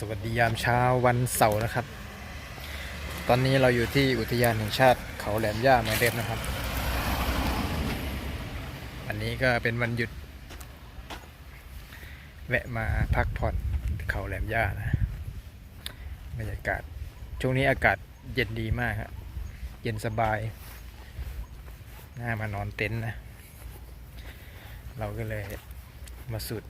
สวัสดียามเช้าวันเสาร์นะครับ ตอนนี้เราอยู่ที่อุทยานแห่งชาติเขาแหลมย่าเหมือนเดิมนะครับ วันนี้ก็เป็นวันหยุด แวะมาพักผ่อนเขาแหลมย่านะบรรยากาศ ช่วงนี้อากาศเย็นดีมากครับเย็นสบาย น่ามานอนเต็นท์นะ เราก็เลยมาสุด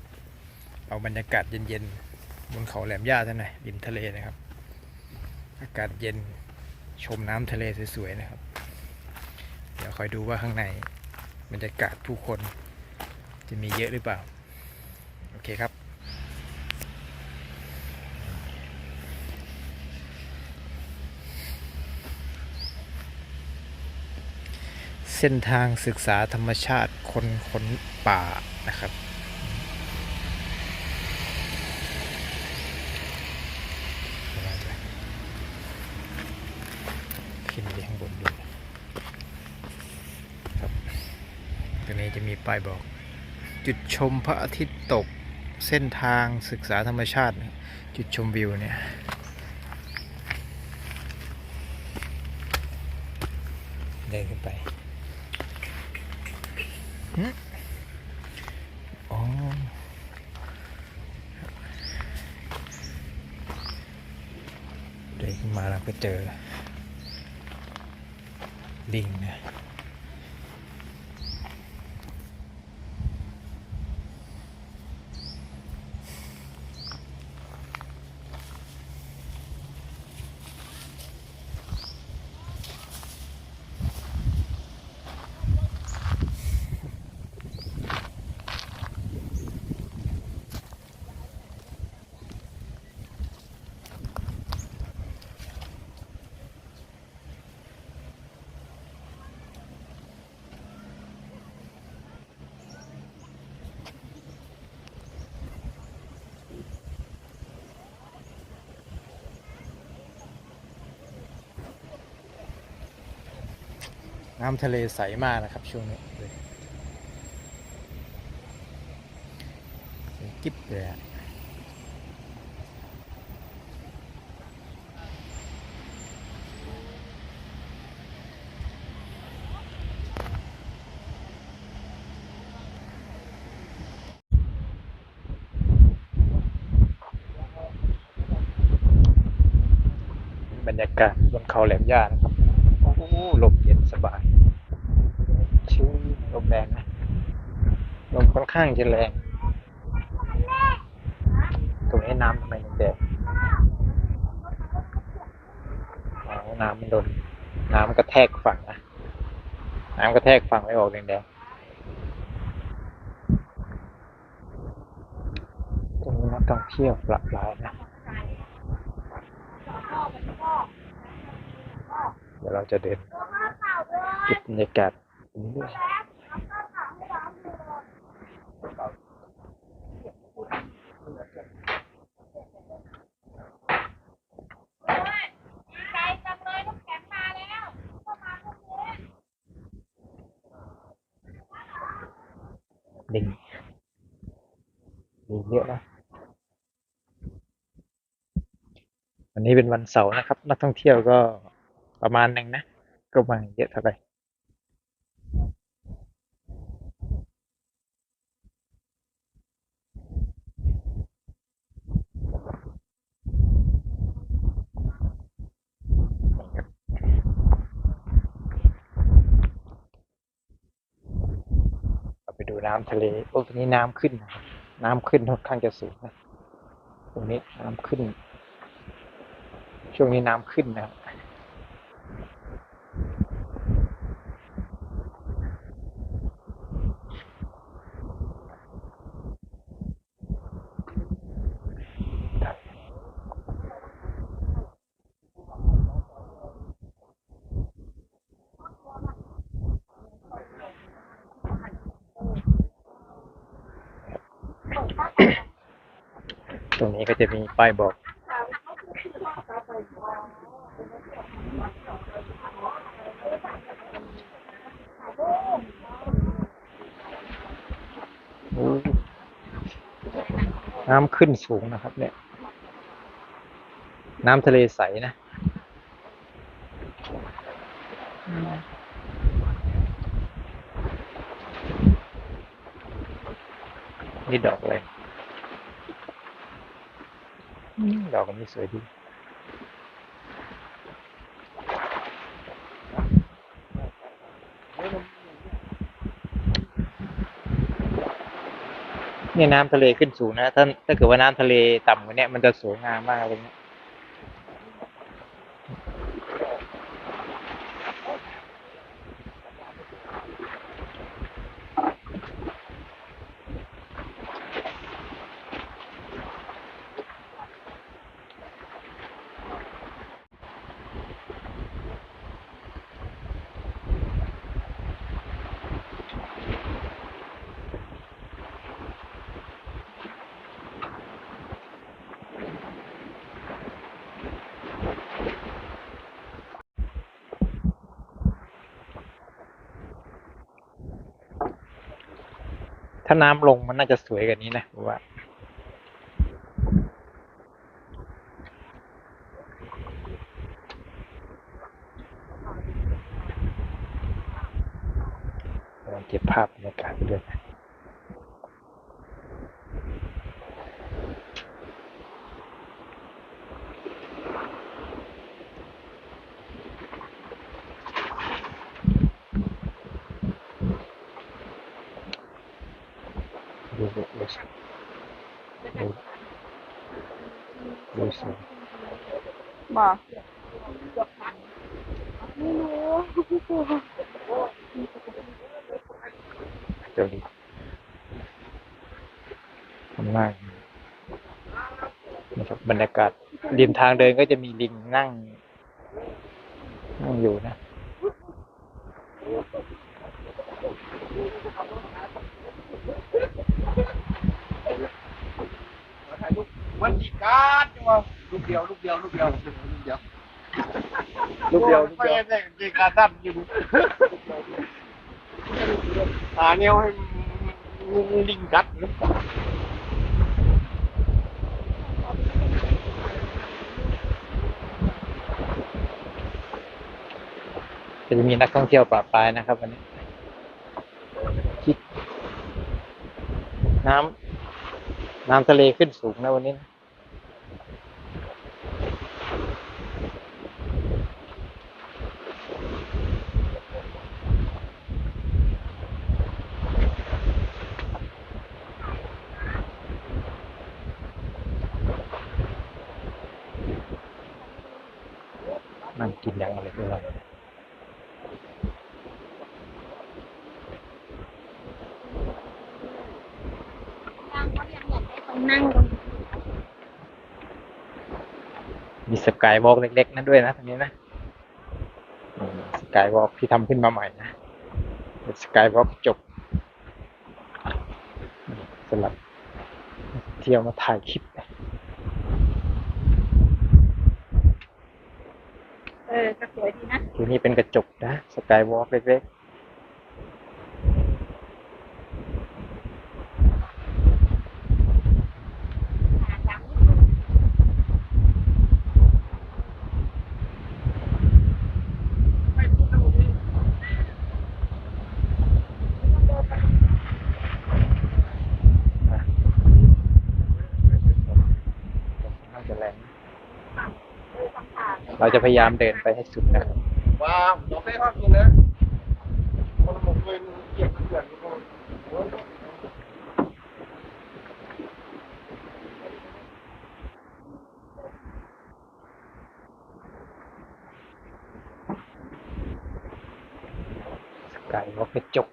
เอาบรรยากาศเย็นๆ บนเขาแหลมย่าท่านหน่อยริมทะเลนะครับ อากาศเย็นชมน้ำทะเลสวยๆนะครับ เดี๋ยวคอยดูว่าข้างในบรรยากาศผู้คนจะมีเยอะหรือเปล่า โอเคครับเส้นทางศึกษาธรรมชาติคนคนป่านะครับ เราจะขึ้นไปข้างบนดูครับตรงนี้จะมี ป้ายบอก จุดชมพระอาทิตย์ตกเส้นทางศึกษาธรรมชาติ จุดชมวิวเนี่ยเดินขึ้นไปอ๋อเดินขึ้นมาแล้วก็เจอลิงนะ น้ำทะเลใสมากนะครับช่วงนี้เลยกิ๊บเลยอะบรรยากาศบนเขาแหลมย่านะครับ โอ้โหลมเย็น สบายชิวลมแรงนะลมค่อนข้างจะแรงตรงนี้น้ำทำไมมันแดงน้ำมันโดนน้ำกระแทกฝั่งนะ น้ำกระแทกฝั่งไม่ออกแดงๆตรงนี้นักท่องเที่ยวหลากหลายนะ เดี๋ยวเราจะเดิน เก็บบรรยากาศตรงนี้ด้วยลิงลิงเยอะนะวันนี้เป็นวันเสาร์นะครับ นักท่องเที่ยวก็ประมาณหนึ่งนะ ก็มาเยอะเท่าไหร่ น้ำทะเลโอ้ตรงนี้น้ำขึ้นนะครับน้ำขึ้นค่อนข้างจะสูงนะตรงนี้น้ำขึ้น ช่วงนี้น้ำขึ้นนะครับ ตรงนี้ก็จะมีป้ายบอก น้ำขึ้นสูงนะครับ เนี่ย น้ำทะเลใสนะนี่ดอกอะไรอืม ดอกมันนี้สวยดีเนี่ยน้ำทะเลขึ้นสูงนะ ถ้าถ้าเกิดว่าน้ำทะเลต่ำกว่านี้มันจะสวยงามมากเลยนะ ถ้าน้ำลงมันน่าจะสวยกว่านี้นะผมว่า ลองเก็บภาพบรรยากาศไปด้วยนะดูดูดูสิดู ดูสิบอกไม่รู้เดี๋ยวดูข้างล่างนะครับบรรยากาศริมทางเดินก็จะมีลิงนั่ง นั่งอยู่นะมันจีการ์ดจัง วะลูกเดียวลูกเดียวลูกเดียวลูกเดียวลูกเดียวลูกไม่เดียวได้จีการ์ดสั้นอยู่หาเนี่ยให้ลิงกัดจะมีนักท่องเที่ยวปะปลายนะครับวันนี้คิดน้ำน้ำทะเลขึ้นสูงนะวันนี้นะนั่งกินอย่างอะไรก็อร่อย นั่งก็ยังอยากได้ตรง นั่งตรงนี้มีสกายวอล์กเล็กๆนั่นด้วยนะตรงนี้นะสกายวอล์กที่ทำขึ้นมาใหม่นะเป็นสกายวอล์กจบสำหรับเที่ยวมาถ่ายคลิปนะเออก็สวยดีนะทีนี้เป็นกระจกนะสกายวอล์กเล็กหาจังนิดนึง ๆนะน่าจะแรงนะ เราจะพยายามเดินไปให้สุดนะครับว้าวดอกได้ภาพจริงนะคนผมเคยเก็บเพื่อนก็สกายวอล์กกระจก